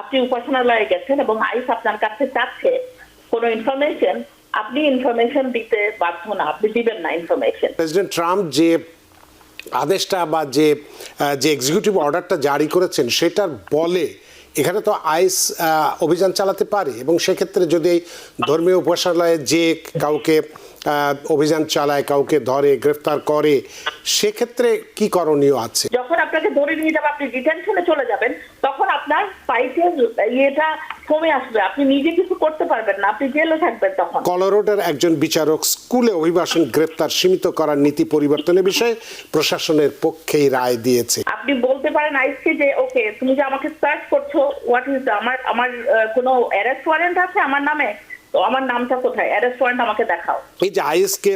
আপনি উপাসনালয়ে গেছেন এবং আইস আপনার কাছে চাচ্ছে, কোনো ইনফরমেশন আপনি ইনফরমেশন দিতে বাধ্য না, আপনি দিবেন না ইনফরমেশন প্রেসিডেন্ট ট্রাম্প যে আদেশটা বা যে যে এক্সিকিউটিভ অর্ডারটা জারি করেছেন, সেটার বলে এখানে তো আইস অভিযান চালাতে পারে এবং সেক্ষেত্রে যদি ধর্মীয় উপাসনালয়ে যে কাউকে অভিযান চালায় কাউকে ধরে গ্রেফতার করে সেক্ষেত্রে কি করণীয় আছে? যখন আপনাকে ধরে নিয়ে যাবে আপনি ডিটেনশনে চলে যাবেন তখন আপনার ফাইটের ইয়েটা কমে আসবে। আপনি নিজে কিছু করতে পারবেন না আপনি জেলে থাকবেন তখন। কলোরোডের একজন বিচারক স্কুলে অভিবাসন গ্রেপ্তার সীমিত করার নীতি পরিবর্তনের বিষয়ে প্রশাসনের পক্ষেই রায় দিয়েছে। আপনি বলতে পারেন আইসকে যে ওকে তুমি যে আমাকে সার্চ করছ হোয়াট ইজ আমার আমার কোনো অ্যারেস্ট ওয়ারেন্ট আছে আমার নামে? তো আমার নামটা কোথায়? অ্যারেস্ট ওয়ারেন্ট আমাকে দেখাও। এই যে আইএসকে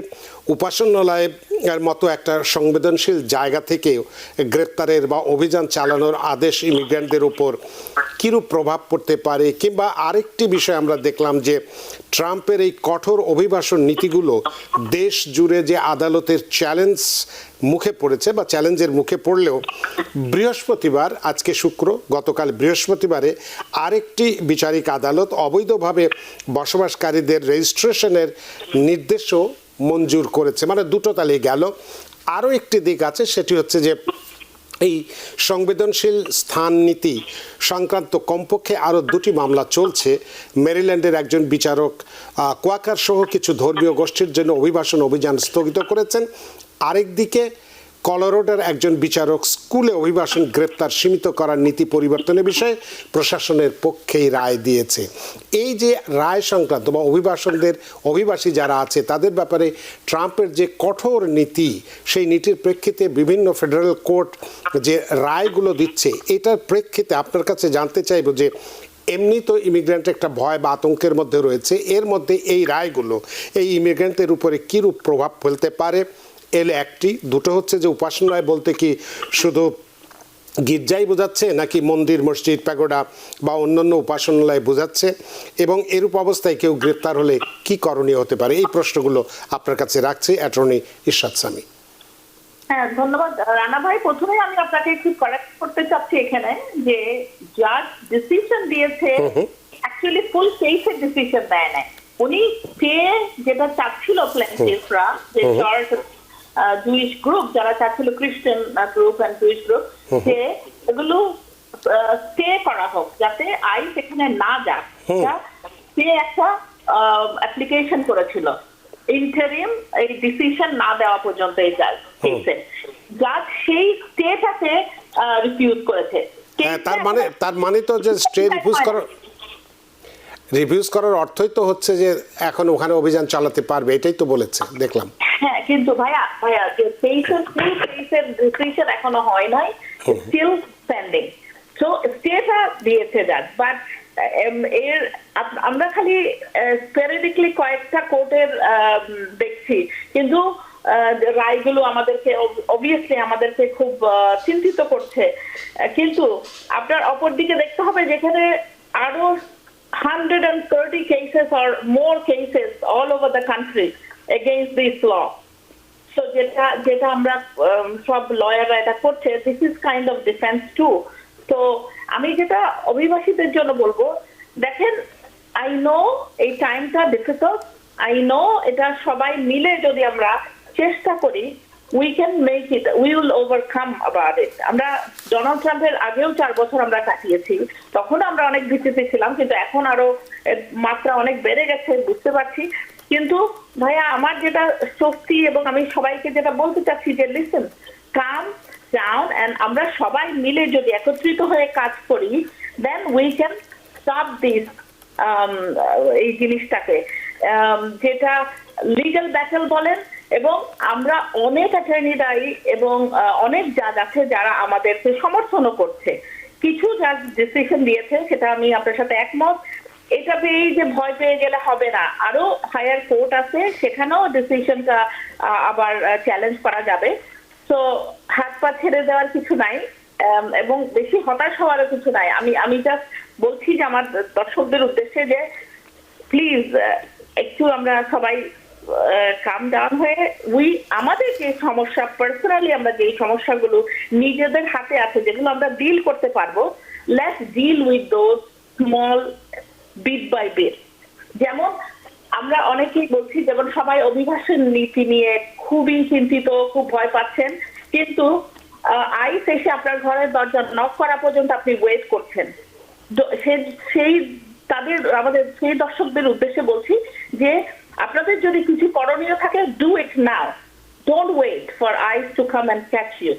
উপাসনালয়ের মতো একটা সংবেদনশীল জায়গা থেকে গ্রেপ্তারের বা অভিযান চালানোর আদেশ ইমিগ্রেন্টদের উপর কিরূপ প্রভাব পড়তে পারে? কিংবা আরেকটি বিষয় আমরা দেখলাম যে ট্রাম্পের এই কঠোর অভিবাসন নীতিগুলো দেশ জুড়ে যে আদালতের চ্যালেঞ্জ মুখে পড়েছে বা চ্যালেঞ্জের মুখে পড়লেও বৃহস্পতিবার, আজকে শুক্র, গতকাল বৃহস্পতিবারে আরেকটি বিচারিক আদালত অবৈধভাবে বসবাসকারীদের রেজিস্ট্রেশনের নির্দেশও মঞ্জুর করেছে। মানে দুটো তালে গেল। আরও একটি দিক আছে, সেটি হচ্ছে যে এই সংবেদনশীল স্থান নীতি সংক্রান্ত কমপক্ষে আরও দুটি মামলা চলছে। মেরিল্যান্ডের একজন বিচারক কোয়াকার সহ কিছু ধর্মীয় গোষ্ঠীর জন্য অভিবাসন অভিযান স্থগিত করেছেন। আরেকদিকে কলোরোডের একজন বিচারক স্কুলে অভিবাসন গ্রেপ্তার সীমিত করার নীতি পরিবর্তনের বিষয়ে প্রশাসনের পক্ষেই রায় দিয়েছে। এই যে রায় সংক্রান্ত বা অভিবাসনদের অভিবাসী যারা আছে, তাদের ব্যাপারে ট্রাম্পের যে কঠোর নীতি, সেই নীতির প্রেক্ষিতে বিভিন্ন ফেডারেল কোর্ট যে রায়গুলো দিচ্ছে, এটার প্রেক্ষিতে আপনার কাছে জানতে চাইব যে এমনি তো ইমিগ্রেন্ট একটা ভয় বা আতঙ্কের মধ্যে রয়েছে, এর মধ্যে এই রায়গুলো, এই ইমিগ্রেন্টের উপরে কীরূপ প্রভাব ফেলতে পারে? এলে একটি দুটো হচ্ছে যে উপাসনালয় বলতে কি শুধু গির্জাই বোঝাচ্ছে নাকি মন্দির মসজিদ প্যাগোডা বা অন্যান্য উপাসনালয় বোঝাচ্ছে এবং এরূপ অবস্থায় কেউ গ্রেপ্তার হলে কি করণীয় হতে পারে? এই প্রশ্নগুলো আপনার কাছে রাখছে অ্যাটর্নি ইরশাদ সামি। হ্যাঁ ধন্যবাদ। রানা ভাই প্রথমে আমি আপনাকে একটু কারেক্ট করতে চাচ্ছি এখানে যে জাজ ডিসিশন দিয়েছে অ্যাকচুয়ালি ফুল কেসের ডিসিশন দেয় নাই। উনি স্টে যেটা চাচ্ছিল প্ল্যান্টিসরা যে জুইশ গ্রুপ যারা চাচ্ছিল খ্রিস্টান গ্রুপ অ্যান্ড জুইশ গ্রুপ যে এগুলো স্টে করা হোক যাতে আইস এখানে না যাক। সে একটা অ্যাপ্লিকেশন করেছিল। ইন্টারিম এই ডিসিশন না দেওয়া পর্যন্ত এই জাজ কেসে জাজ সেই স্টেটাকে রিফিউজ করেছে। হ্যাঁ তার মানে তার মানে তো যে স্টে রিফিউজ করার রিভিউজ করার অর্থই তো হচ্ছে যে এখন ওখানে অভিযান চালাতে পারবে এটাই তো বলেছে দেখলাম। হ্যাঁ কিন্তু ভাইয়া ভাইয়া যে কেসের ফুল কেসের ডিসিশন এখনও হয় নাই স্টিল পেন্ডিং সো স্টেটা দিয়েছে জাজ বাট এর আমরা খালি স্পেরিডিকলি কয়েকটা কোর্টের দেখছি। কিন্তু আহ, রায়গুলো আমাদেরকে অবভিয়াসলি আমাদেরকে খুব আহ, চিন্তিত করছে। কিন্তু আপনার অপর দিকে দেখতে হবে যেখানে আরও 130 cases or more cases all over the country against this law. So, যেটা যেটা আমরা সব লয়াররা এটা করছে this is kind of defence to তো, আমি যেটা অভিবাসীদের জন্য বলব, দেখেন আই নো এই টাইমটা ডিফিকাল্ট আই নো এটা সবাই মিলে যদি আমরা চেষ্টা করি we can make it we will overcome about it আমরা ডোনাল্ড ট্রাম্পের আগেও চার বছর আমরা কাটিয়েছি তখন আমরা অনেক ভীতিতে ছিলাম কিন্তু এখন আরও মাত্রা অনেক বেড়ে গেছে বুঝতে পারছি। কিন্তু ভাইয়া আমার যেটা স্বস্তি এবং আমি সবাইকে যেটা বলতে চাচ্ছি যে লিসেন কাম ডাউন এন্ড আমরা সবাই মিলে যদি একত্রিত হয়ে কাজ করি then we can stop this এই জিনিসটাকে। Um, যেটা লিগ্যাল ব্যাটেল বলেন এবং আমরা অনেক অ্যাটর্নি দায়ী এবং অনেক জাজ আছে যারা আমাদেরকে সমর্থনও করছে। কিছু জাজ ডিসিশন দিয়েছে, সেটা আমি আপনার সাথে একমত। এটা পেয়েই যে ভয় পেয়ে গেলে হবে না। আরও হায়ার কোর্ট আছে, সেখানেও ডিসিশনটা আবার চ্যালেঞ্জ করা যাবে। তো হাত পা ছেড়ে দেওয়ার কিছু নাই এবং বেশি হতাশ হওয়ারও কিছু নাই। আমি আমি জাস্ট বলছি যে আমার দর্শকদের উদ্দেশ্যে যে প্লিজ একটু আমরা সবাই কাম ডাউন হয়ে উই আমাদের যে সমস্যা পার্সোনালি আমরা সমস্যাগুলো নিজেদের হাতে আছে, যেগুলো আমরা ডিল করতে পারব deal with those small bit by bit যেমন আমরা অনেকেই বলছি, যেমন সবাই অভিবাসন নীতি নিয়ে খুবই চিন্তিত, খুব ভয় পাচ্ছেন, কিন্তু আইস এসে আপনার ঘরের দরজা নক করা পর্যন্ত আপনি ওয়েট করছেন। সেই তাদের, আমাদের সেই দর্শকদের উদ্দেশ্যে বলছি যে আপনাদের যদি কিছু করণীয় থাকে do it now don't wait for ICE to come and catch you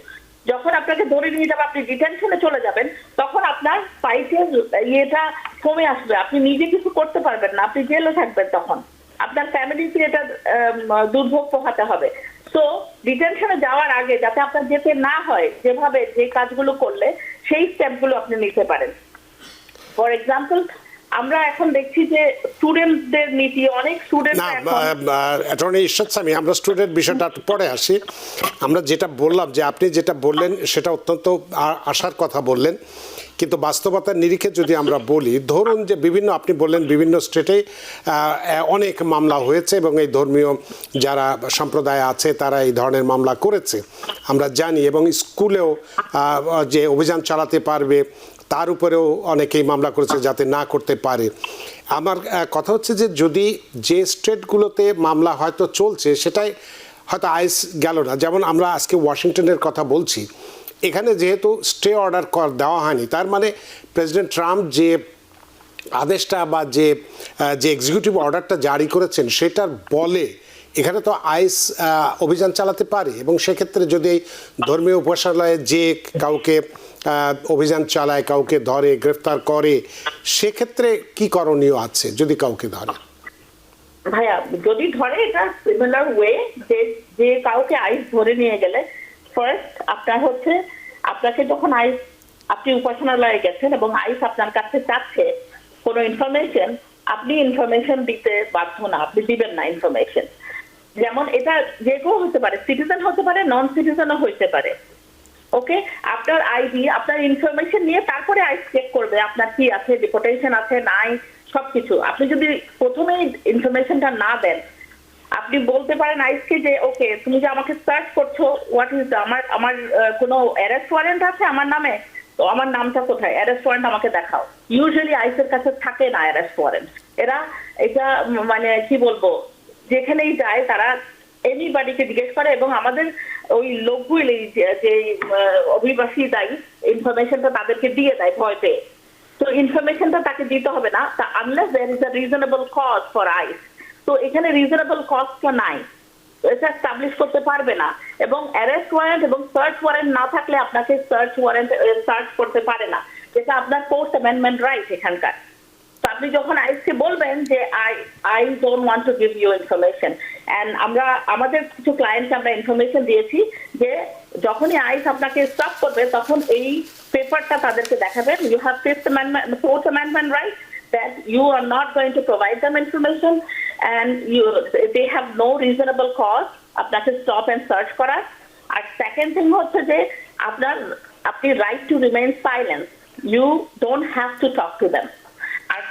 যখন আপনাকে ধরে নিয়ে যাবে, আপনি ডিটেনশনে চলে যাবেন, তখন আপনার ফাইটের ইয়েটা কমে আসবে। আপনি নিজে কিছু করতে পারবেন না, আপনি জেলে থাকবেন তখন। আপনার ফ্যামিলিকে এটা দুর্ভোগ পোহাতে হবে। তো ডিটেনশনে যাওয়ার আগে, যাতে আপনার যেতে না হয়, যেভাবে যে কাজগুলো করলে, সেই স্টেপগুলো আপনি নিতে পারেন। ফর এক্সাম্পল আমরা এখন দেখছি যে স্টুডেন্টদের নীতি অনেক স্টুডেন্ট না অ্যাটর্নি ঈশ্বর স্বামী আমরা স্টুডেন্ট বিষয়টা পরে আসি। আমরা যেটা বললাম যে আপনি যেটা বললেন সেটা অত্যন্ত আ- আশার কথা বললেন। কিন্তু বাস্তবতার নিরিখে যদি আমরা বলি ধরুন যে বিভিন্ন আপনি বললেন বিভিন্ন স্টেটে অনেক মামলা হয়েছে এবং এই ধর্মীয় যারা সম্প্রদায় আছে তারা এই ধরনের মামলা করেছে। আমরা জানি এবং স্কুলেও যে অভিযান চালাতে পারবে তার উপরেও অনেকেই মামলা করেছে যাতে না করতে পারে। আমার কথা হচ্ছে যে যদি যে স্টেটগুলোতে মামলা হয়তো চলছে, সেটাই হয়তো আইস গেল না। যেমন আমরা আজকে ওয়াশিংটনের কথা বলছি, এখানে যেহেতু স্টে অর্ডার কর, দেওয়া হয়নি, তার মানে প্রেসিডেন্ট ট্রাম্প যে আদেশটা বা যে যে এক্সিকিউটিভ অর্ডারটা জারি করেছেন, সেটার বলে এখানে তো আইস অভিযান চালাতে পারে। এবং সেক্ষেত্রে যদি ধর্মীয় উপাসনালয়ে যে কাউকে অভিযান চালায়, কাউকে ধরে, গ্রেফতার করে, সেক্ষেত্রে কি করণীয় আছে যদি কাউকে ধরে? ভাইয়া, যদি ধরে এটা সিমিলার ওয়ে যে যে কাউকে আইস ধরে নিয়ে গেলে ফার্স্ট আপনার হচ্ছে, আপনাকে যখন আইস আপনি উপাসনালয়ে গেছেন এবং আইস আপনার কাছে চাচ্ছে কোনো ইনফরমেশন আপনি ইনফরমেশন দিতে বাধ্য না, আপনি দিবেন না ইনফরমেশন যেমন এটা যে কেউ হতে পারে সিটিজেন হতে পারে নন সিটিজেনও হইতে পারে। ওকে? আপনার আইডি আপনার ইনফরমেশন নিয়ে তারপরে আইস চেক করবে আপনার কি আছে ডিপোটেশন আছে, নাই, সবকিছু। আপনি যদি প্রথমেই ইনফরমেশনটা না দেন, আপনি বলতে পারেন আইসকে যে, ওকে, তুমি যে আমাকে সার্চ করছ হোয়াট ইজ আমার আমার কোনো অ্যারেস্ট ওয়ারেন্ট আছে আমার নামে? তো আমার নামটা কোথায়? অ্যারেস্ট ওয়ারেন্ট আমাকে দেখাও। ইউজুয়ালি আইসের কাছে থাকে না অ্যারেস্ট ওয়ারেন্ট এরা এটা মানে কি বলব? যেখানেই যায় তারা এনিবাডিকে জিজ্ঞেস করে এবং আমাদের ওই লোকগুলি যে- অভিবাসী দায়ী ইনফরমেশনটা তাদেরকে দিয়ে দেয় ভয় পেয়ে। তো ইনফরমেশনটা তাকে দিতে হবে না। তা unless there is a reasonable cause for ICE তো এখানে রিজনেবল কজটা নাই। এটা এস্টাবলিশ করতে পারবে না। এবং অ্যারেস্ট ওয়ারেন্ট এবং সার্চ ওয়ারেন্ট না থাকলে আপনাকে সার্চ ওয়ারেন্ট সার্চ করতে পারে না। যেটা আপনার ফোর্থ অ্যামেন্ডমেন্ট রাইট এখানকার। তো আপনি যখন আইসকে বলবেন যে I I don't want to give you information and আমরা, আমাদের কিছু ক্লায়েন্টকে আমরা ইনফরমেশন দিয়েছি যে যখনই আইস আপনাকে স্টপ করবে, তখন এই পেপারটা তাদেরকে দেখাবেন। You have fifth amendment fourth amendment right that you are not going to provide them information and you, they have no reasonable cause আপনাকে স্টপ এন্ড সার্চ করার। আর সেকেন্ড থিং হচ্ছে যে আপনার, আপনি right to remain silence you don't have to talk to them R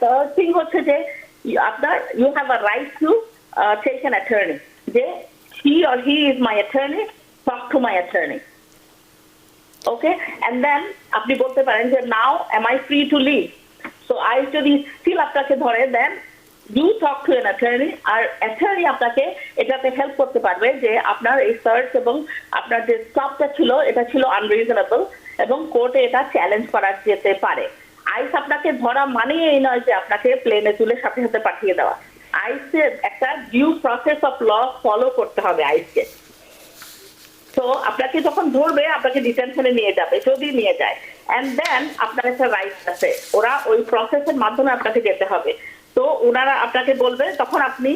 third thing হচ্ছে যে you- আপনার you have a right to take an attorney যে he or he is my attorney talk to my attorney okay and then আপনি বলতে পারেন যে now am I free to leave so I যদি still আপনাকে ধরে দেন you talk to an attorney R attorney আপনাকে এটাতে হেল্প করতে পারবে যে, আপনার এই সার্চ এবং আপনার যে স্টপটা ছিল, এটা ছিল আনরিজনেবল এবং কোর্টে এটা চ্যালেঞ্জ করা যেতে পারে। আইস আপনাকে ধরা মানেই এই নয় যে, আপনাকে প্লেনে তুলে সাথে সাথে পাঠিয়ে দেওয়া। আইসের একটা due process of law follow করতে হবে আইসকে তো আপনাকে যখন ধরবে, আপনাকে ডিটেনশনে নিয়ে যাবে, যদি নিয়ে যায়। এন্ড দেন আপনার একটা রাইট আছে। ওরা ওই প্রসেসের মাধ্যমে আপনাকে যেতে হবে। তো ওনারা আপনাকে বলবে, তখন আপনি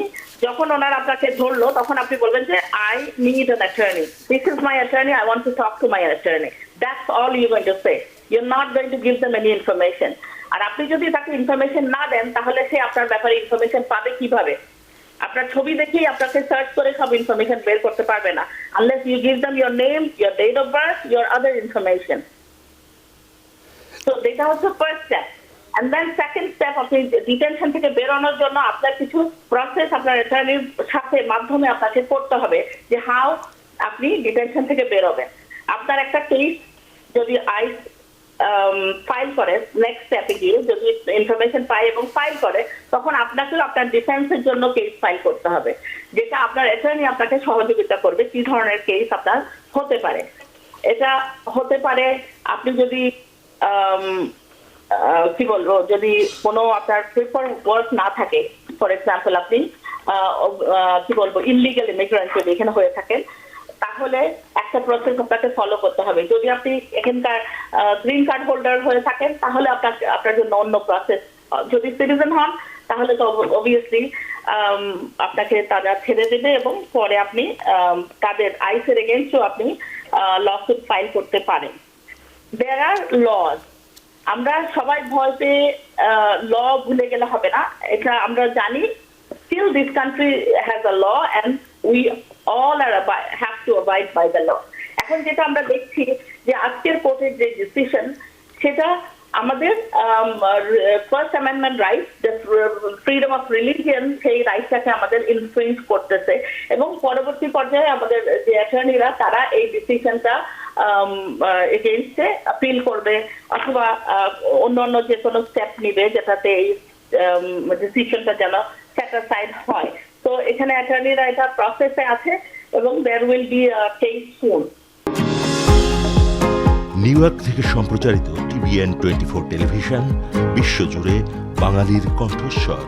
যখন ওনারা আপনাকে ধরলো, তখন আপনি বলবেন যে I need an attorney this is my attorney I want to talk to my attorney that's all you going to say you not going to give them any information আর আপনি যদি তাকে ইনফরমেশন না দেন, তাহলে সে আপনার ব্যাপারে ইনফরমেশন পাবে কীভাবে? আপনার ছবি দেখেই আপনাকে সার্চ করে সব ইনফরমেশন বের করতে পারবে না unless you give them your name your date of birth your other information তো এটা হচ্ছে first step and then second step আপনি ডিটেনশন থেকে বেরোনোর জন্য আপনার কিছু প্রসেস আপনার অ্যাটর্নির সাথে মাধ্যমে আপনাকে করতে হবে যে হাউ আপনি ডিটেনশন থেকে বেরোবেন। আপনার একটা কেস যদি আইস ফাইল করে নেক্সট স্টেপে গিয়ে যদি ইনফরমেশন পায় এবং ফাইল করে তখন আপনাকে আপনার ডিফেন্সের জন্য কেস ফাইল করতে হবে। যেটা আপনার অ্যাটর্নি আপনাকে সহযোগিতা করবে কি ধরনের কেস আপনার হতে পারে। এটা হতে পারে আপনি যদি আহ, কি বলব যদি কোনো আপনার পেপার ওয়ার্ক না থাকে ফর এক্সাম্পল আপনি কি বলব ইনলিগাল ইমিগ্রেন্ট যদি এখানে হয়ে থাকেন তাহলে একটা প্রসেস আপনাকে ফলো করতে হবে। যদি আপনি এখানকার গ্রিন কার্ড হোল্ডার হয়ে থাকেন, তাহলে আপনার আপনার জন্য অন্য প্রসেস যদি সিটিজেন হন, তাহলে তো অবভিয়াসলি আপনাকে তারা ছেড়ে দেবে এবং পরে আপনি তাদের আইসের এগেনস্টও আপনি লসুট ফাইল করতে পারেন। দেয়ার আর লস আমরা সবাই ভয় পেয়ে ল ভুলে গেলে হবে না। এটা আমরা জানি। Still, this country has a law and we all R have to abide by the law. এখন যেটা আমরা দেখছি যে আজকের কোর্টের যে ডিসিশন সেটা আমাদের first amendment right freedom of religion সেই রাইটটাকে আমাদের ইনফ্লুয়েন্স করতেছে এবং পরবর্তী পর্যায়ে আমাদের যে অ্যাটর্নিরা তারা এই ডিসিশনটা এগেনস্টে আপিল করবে অথবা আহ, অন্য অন্য যে কোনো স্টেপ নিবে যেটাতে এই ডিসিশনটা যেন স্যাটিসফাইড হয়। এখানে অ্যাটর্নিরা এটা প্রসেসে আছে এবং there will be case soon New York থেকে সম্প্রচারিত টিভিএন টোয়েন্টি ফোর টেলিভিশন বিশ্বজুড়ে বাঙালির কণ্ঠস্বর।